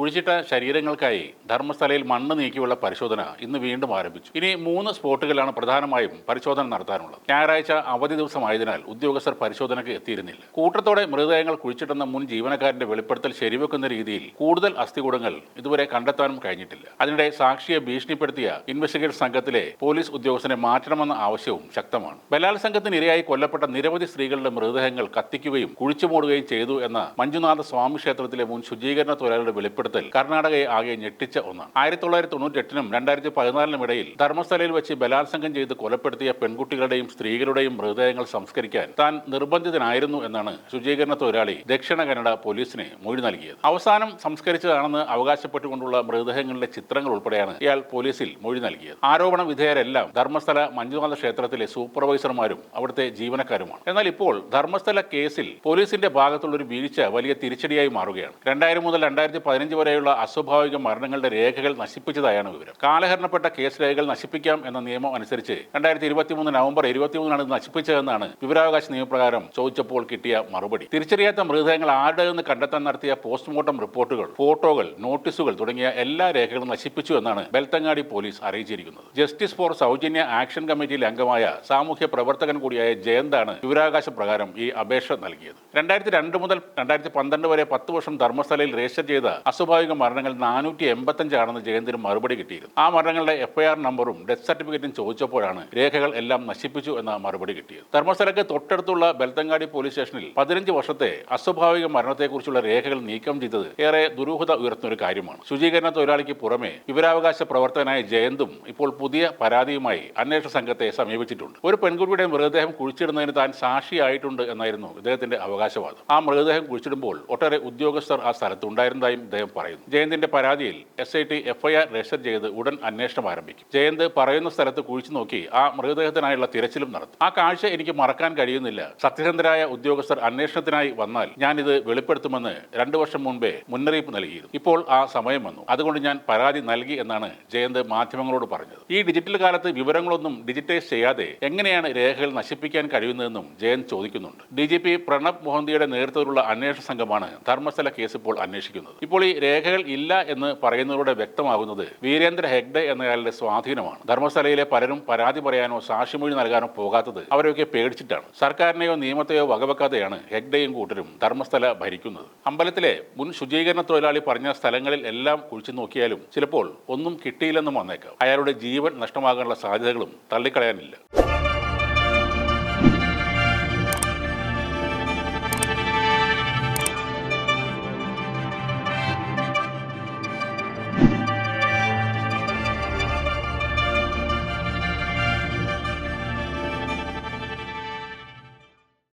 കുഴിച്ചിട്ട ശരീരങ്ങൾക്കായി ധർമ്മസ്ഥലയിൽ മണ്ണ് നീക്കിയുള്ള പരിശോധന ഇന്ന് വീണ്ടും ആരംഭിച്ചു. ഇനി മൂന്ന് സ്പോട്ടുകളാണ് പ്രധാനമായും പരിശോധന നടത്താനുള്ളത്. ഞായറാഴ്ച അവധി ദിവസമായതിനാൽ ഉദ്യോഗസ്ഥർ പരിശോധനയ്ക്ക് എത്തിയിരുന്നില്ല. കൂട്ടത്തോടെ മൃതദേഹങ്ങൾ കുഴിച്ചിട്ടെന്ന മുൻ ജീവനക്കാരന്റെ വെളിപ്പെടുത്തൽ ശരിവെക്കുന്ന രീതിയിൽ കൂടുതൽ അസ്ഥികൂടങ്ങൾ ഇതുവരെ കണ്ടെത്താനും കഴിഞ്ഞിട്ടില്ല. അതിനിടെ സാക്ഷിയെ ഭീഷണിപ്പെടുത്തിയ ഇൻവെസ്റ്റിഗേറ്റ് സംഘത്തിലെ പോലീസ് ഉദ്യോഗസ്ഥനെ മാറ്റണമെന്ന ആവശ്യവും ശക്തമാണ്. ബലാത്സംഗത്തിന് ഇരയായി കൊല്ലപ്പെട്ട നിരവധി സ്ത്രീകളുടെ മൃതദേഹങ്ങൾ കത്തിക്കുകയും കുഴിച്ചുമൂടുകയും ചെയ്തു എന്ന മഞ്ജുനാഥ സ്വാമി ക്ഷേത്രത്തിലെ മുൻ ശുചീകരണ തൊഴിലാളിയുടെ വെളിപ്പെടുത്തൽ കർണാടകയെ ആകെ ഞെട്ടിച്ച ഒന്നാണ്. ആയിരത്തി തൊള്ളായിരത്തി തൊണ്ണൂറ്റി എട്ടിനും രണ്ടായിരത്തി പതിനാലിനും ഇടയിൽ ധർമ്മസ്ഥലയിൽ വെച്ച് ബലാത്സംഗം ചെയ്ത് കൊലപ്പെടുത്തിയ പെൺകുട്ടികളുടെയും സ്ത്രീകളുടെയും മൃതദേഹങ്ങൾ സംസ്കരിക്കാൻ താൻ നിർബന്ധിതനായിരുന്നു എന്നാണ് ശുചീകരണ തൊഴിലാളി ദക്ഷിണ കന്നഡ പോലീസിന് മൊഴി നൽകിയത്. അവസാനം സംസ്കരിച്ചതാണെന്ന് അവകാശപ്പെട്ടുകൊണ്ടുള്ള മൃതദേഹങ്ങളുടെ ചിത്രങ്ങൾ ഉൾപ്പെടെയാണ് ഇയാൾ പോലീസിൽ മൊഴി നൽകിയത്. ആരോപണ വിധേയരെല്ലാം ധർമ്മസ്ഥല മഞ്ജുനാഥ ക്ഷേത്രത്തിലെ സൂപ്പർവൈസർമാരും അവിടുത്തെ ജീവനക്കാരുമാണ്. എന്നാൽ ഇപ്പോൾ ധർമ്മസ്ഥല കേസിൽ പോലീസിന്റെ ഭാഗത്തുള്ള ഒരു വീഴ്ച വലിയ തിരിച്ചടിയായി മാറുകയാണ്. രണ്ടായിരം മുതൽ രണ്ടായിരത്തി പതിനഞ്ച് വരെയുള്ള അസ്വാഭാവിക മരണങ്ങളുടെ രേഖകൾ നശിപ്പിച്ചതായാണ് വിവരം. കാലഹരണപ്പെട്ട കേസ് രേഖകൾ നശിപ്പിക്കാം എന്ന നിയമം അനുസരിച്ച് രണ്ടായിരത്തി ഇരുപത്തിമൂന്ന് നവംബർ ഇരുപത്തിമൂന്നിനാണ് ഇത് നശിപ്പിച്ചതെന്നാണ് വിവരാവകാശ നിയമപ്രകാരം ചോദിച്ചപ്പോൾ കിട്ടിയ മറുപടി. തിരിച്ചറിയാത്ത മൃതദേഹങ്ങൾ ആരുടെയെന്ന് കണ്ടെത്താൻ നടത്തിയ പോസ്റ്റ്മോർട്ടം റിപ്പോർട്ടുകൾ ഫോട്ടോകൾ നോട്ടീസുകൾ തുടങ്ങിയ എല്ലാ രേഖകളും നശിപ്പിച്ചു എന്നാണ് ബെൽത്തങ്ങാടി പോലീസ് അറിയിച്ചിരിക്കുന്നത്. ജസ്റ്റിസ് ഫോർ സൗജന്യ ആക്ഷൻ കമ്മിറ്റിയിലെ അംഗമായ സാമൂഹ്യ പ്രവർത്തകൻ കൂടിയായ ജയന്താണ് വിവരാവകാശ പ്രകാരം ഈ അപേക്ഷ നൽകിയത്. രണ്ടായിരത്തി രണ്ട് മുതൽ രണ്ടായിരത്തി പന്ത്രണ്ട് വരെ പത്ത് വർഷം ധർമ്മസ്ഥലയിൽ രജിസ്റ്റർ ചെയ്ത അസ്വാഭാവിക മരണങ്ങൾ നാനൂറ്റി എൺപത്തഞ്ചാണെന്ന് ജയന്തിന് മറുപടി കിട്ടിയിരുന്നു. ആ മരണങ്ങളുടെ എഫ്ഐആർ നമ്പറും ഡെത്ത് സർട്ടിഫിക്കറ്റും ചോദിച്ചപ്പോഴാണ് രേഖകൾ എല്ലാം നശിപ്പിച്ചു എന്ന മറുപടി കിട്ടിയത്. ധർമ്മസ്ഥലക്ക് തൊട്ടടുത്തുള്ള ബെൽത്തങ്ങാടി പോലീസ് സ്റ്റേഷനിൽ പതിനഞ്ച് വർഷത്തെ അസ്വാഭാവിക മരണത്തെക്കുറിച്ചുള്ള രേഖകൾ നീക്കം ചെയ്തത് ഏറെ ദുരൂഹത ഉയർത്തുന്ന ഒരു കാര്യമാണ്. ശുചീകരണ തൊഴിലാളിക്ക് പുറമെ വിവരാവകാശ പ്രവർത്തകനായ ജയന്തും ഇപ്പോൾ പുതിയ പരാതിയുമായി അന്വേഷണ സംഘത്തെ സമീപിച്ചിട്ടുണ്ട്. ഒരു പെൺകുട്ടിയുടെ മൃതദേഹം കുഴിച്ചിടുന്നതിന് താൻ സാക്ഷിയായിട്ടുണ്ട് എന്നായിരുന്നു ഇദ്ദേഹത്തിന്റെ അവകാശവാദം. ആ മൃതദേഹം കുഴിച്ചിടുമ്പോൾ ഒട്ടേറെ ഉദ്യോഗസ്ഥർ ആ സ്ഥലത്തുണ്ടായിരുന്നതായും ഇദ്ദേഹം പറയുന്നു. ജയന്തിന്റെ പരാതിയിൽ S I T FIR register ചെയ്ത് ഉടൻ അന്വേഷണം ആരംഭിക്കും. ജയന്ത് പറയുന്ന സ്ഥലത്ത് കുഴിച്ചു നോക്കി ആ മൃതദേഹത്തിനായുള്ള തിരച്ചിലും നടത്തും. ആ കാഴ്ച എനിക്ക് മറക്കാൻ കഴിയുന്നില്ല. സത്യസന്ധരായ ഉദ്യോഗസ്ഥർ അന്വേഷണത്തിനായി വന്നാൽ ഞാൻ ഇത് വെളിപ്പെടുത്തുമെന്ന് രണ്ടു വർഷം മുൻപേ മുന്നറിയിപ്പ് നൽകിയിരുന്നു. ഇപ്പോൾ ആ സമയം വന്നു. അതുകൊണ്ട് ഞാൻ പരാതി നൽകി എന്നാണ് ജയന്ത് മാധ്യമങ്ങളോട് പറഞ്ഞത്. ഈ ഡിജിറ്റൽ കാലത്ത് വിവരങ്ങളൊന്നും ഡിജിറ്റൈസ് ചെയ്യാതെ എങ്ങനെയാണ് രേഖകൾ നശിപ്പിക്കാൻ കഴിയുന്നതെന്നും ജയന്ത് ചോദിക്കുന്നുണ്ട്. ഡി ജി പി പ്രണബ് മൊഹന്തിയുടെ നേതൃത്വത്തിലുള്ള അന്വേഷണ സംഘമാണ് ധർമ്മസ്ഥല കേസ് ഇപ്പോൾ അന്വേഷിക്കുന്നത്. ഇപ്പോൾ ഈ രേഖകൾ ഇല്ല എന്ന് പറയുന്നതിലൂടെ വ്യക്തമാകുന്നത് വീരേന്ദ്ര ഹെഗ്ഡെ എന്നയാളുടെ സ്വാധീനമാണ്. ധർമ്മസ്ഥലയിലെ പലരും പരാതി പറയാനോ സാക്ഷിമൊഴി നൽകാനോ പോകാത്തത് അവരെയൊക്കെ പേടിച്ചിട്ടാണ്. സർക്കാരിനെയോ നിയമത്തെയോ വകവെക്കാതെയാണ് ഹെഗ്ഡെയും കൂട്ടരും ധർമ്മസ്ഥല ഭരിക്കുന്നത്. അമ്പലത്തിലെ മുൻ ശുചീകരണ തൊഴിലാളി പറഞ്ഞ സ്ഥലങ്ങളിൽ എല്ലാം കുഴിച്ചു നോക്കിയാലും ചിലപ്പോൾ ഒന്നും കിട്ടിയില്ലെന്നും വന്നേക്കാം. അയാളുടെ ജീവൻ നഷ്ടമാകാനുള്ള സാധ്യതകളും തള്ളിക്കളയാനില്ല.